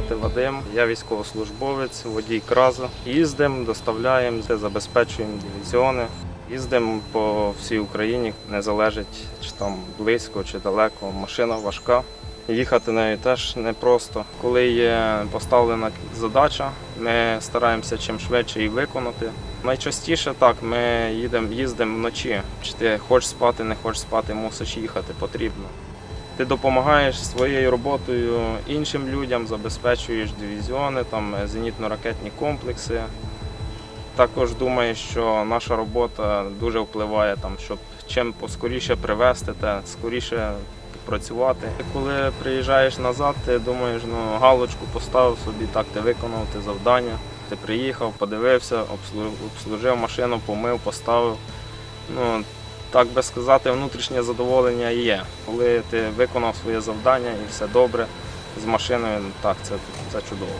звати Вадим. Я військовослужбовець, водій кразу. Їздимо, доставляємо, забезпечуємо дивізіони. Їздимо по всій Україні, не залежить, чи там близько чи далеко. Машина важка. Їхати нею теж непросто. Коли є поставлена задача, ми стараємося чим швидше її виконати. Найчастіше так, ми їдемо, їздимо вночі. Чи ти хочеш спати, не хочеш спати, мусиш їхати, потрібно. Ти допомагаєш своєю роботою іншим людям, забезпечуєш дивізіони, там зенітно-ракетні комплекси. Також думаю, що наша робота дуже впливає, там, щоб чим поскоріше привезти те, скоріше працювати. Коли приїжджаєш назад, ти думаєш, ну галочку поставив собі, так ти виконав ти завдання. Ти приїхав, подивився, обслужив машину, помив, поставив. Ну, так би сказати, внутрішнє задоволення є. Коли ти виконав своє завдання і все добре з машиною, так, це, це чудово.